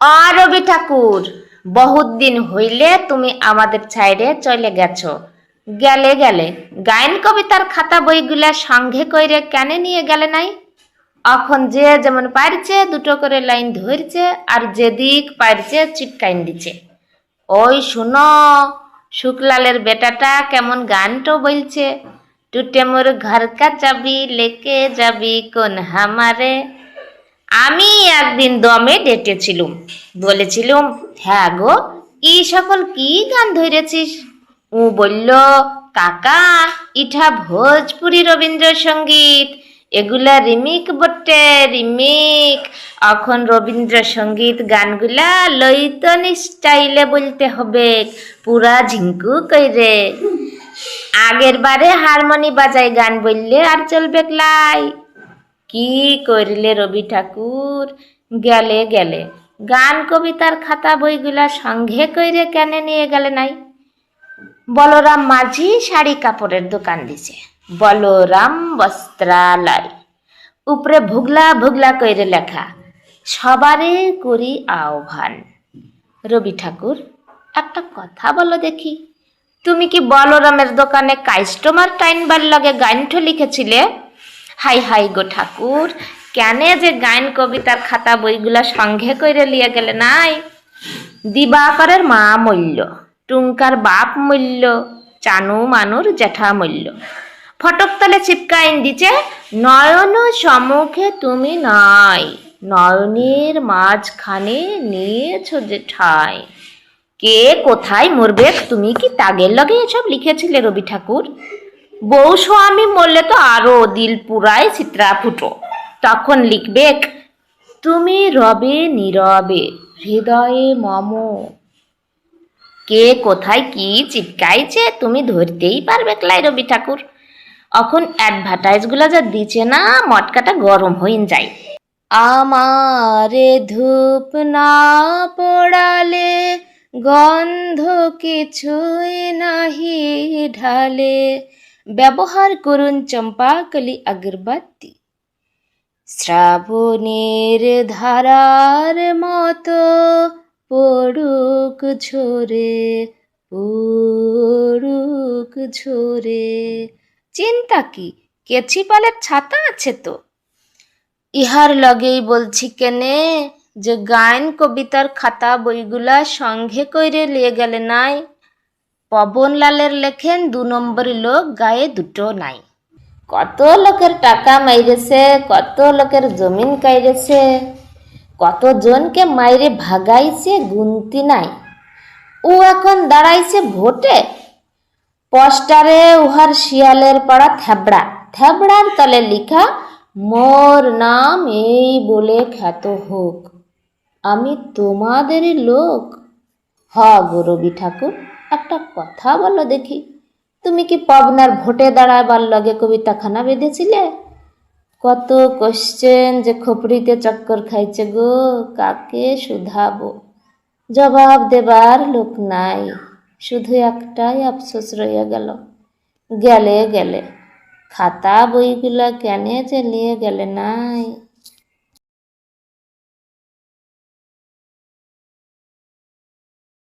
আর রবি ঠাকুর, বহুত দিন হইলে তুমি আমাদের ছাইরে চলে গেছো। গেলে গেলে গায়ন কবিতার খাতা বইগুলা সঙ্গে কইরে কেন নিয়ে গেলে নাই? এখন যে যেমন পারছে দুটো করে লাইন ধরছে, আর যেদিক পারছে চিটকাইন দিচ্ছে ওই শুনো, শুকলালের বেটাটা কেমন গানটো বলছে টুটে মোর ঘর কা চাবি লেকে যাবি কোন হামারে? আমি একদিন দমে ডেটেছিলুম বলেছিলুম হ্যাঁ গো ই সকল কি গান ধরেছিস? ও বলল, কাকা, ইঠা ভোজপুরি রবীন্দ্রসঙ্গীত, এগুলা রিমিক বটে, রিমিক। এখন রবীন্দ্রসঙ্গীত গানগুলা লইতন স্টাইলে বলতে হবে, পুরা ঝিঙ্কু কইরে। আগের বারে হারমোনি বাজাই গান বললে আর চলবে লাই কি করলে রবি ঠাকুর? গেলে গেলে। গান কবিতার খাতা বইগুলা সঙ্গে কইরে কেন নিয়ে গেলে নাই? বলরাম মাঝি শাড়ি কাপড়ের দোকান দিছে। বলরাম বস্ত্রালয়। উপরে ভুগলা ভুগলা কইরে লেখা, সবারে করি আহ্বান। রবি ঠাকুর, একটা কথা বলো দেখি। তুমি কি বলরামের দোকানে কাস্টমার টাইনবার লগে গাইনঠ লিখেছিলে? হাই হাই গো ঠাকুর। কেন যে গায়ন কবিতার খাতা, বইগুলা সঙ্গে কইরে লিয়ে গেলে নাই? দিবাকরের মা মূল্য, টুঙ্কার বাপ মূল্য, চানু মানুর জেঠা মূল্য। ফটক তলে চিপকাইন দিছে, নয়ন সম্মুখে তুমি নাই। নয়নের মাঝখানে নিয়েছো যে ঠাই। কে কোথায় মরবে, তুমি কি তাগের লগে এসব লিখেছিলে রবি ঠাকুর? বউ স্বামী মরলে তো আরও দিল পুরায় চিত্রা ফুটো। তখন লিখবে তুমি রবে নীরবে, হৃদয়ে মম। কে কোথায় কি চিপকাইছে তুমি ধরতেই পারবে ক্লাই রবি ঠাকুর। এখন অ্যাডভার্টাইজগুলো যা দিচ্ছে না, মটকাটা গরম হইন যায়। আমারে ধূপ না পড়ালে, গন্ধ কিছুই নাহি ঢালে ব্যবহার করুন চম্পাকলি আগরবাতি। শ্রাবণের ধারার মতো পড়ুক ঝরে পড়ুক ঝরে। চিন্তা কি কেছি পালের ছাতা আছে তো? ইহার লগেই বলছি কেনে যে গায়ন কবিতার খাতা বইগুলা সঙ্গে কইরে লিয়ে গেলে নাই? পবনলালের লেখেন দু নম্বর লোক গায়ে দুটো নাই। কত লোকের টাকা মাইরেছে, কত লোকের জমিন কাইরেছে, কতজনকে মাইরে ভাগাইছে গুনতি নাই। ও এখন দাঁড়াইছে ভোটে। পোস্টারে উহার শিয়ালের পাড়া থ্যাবড়া থ্যাবড়ার তলে লিখা, মোর নাম এই বলে খ্যাত হোক, আমি তোমাদেরই লোক। হ গো রবি ঠাকুর। একটা কথা বলো দেখি। তুমি কি পবনার ভোটে দাঁড়াবার লগে কবিতাখানা বেঁধেছিলে? কত কোশ্চেন যে খোপড়িতে চক্কর খাইছে গো, কাকে শুধাবো? জবাব দেবার লোক নাই, শুধু একটাই আফসোস রইয়া গেল। গেলে গেলে, খাতা বইগুলা কেনে যে নিয়ে গেলে নাই।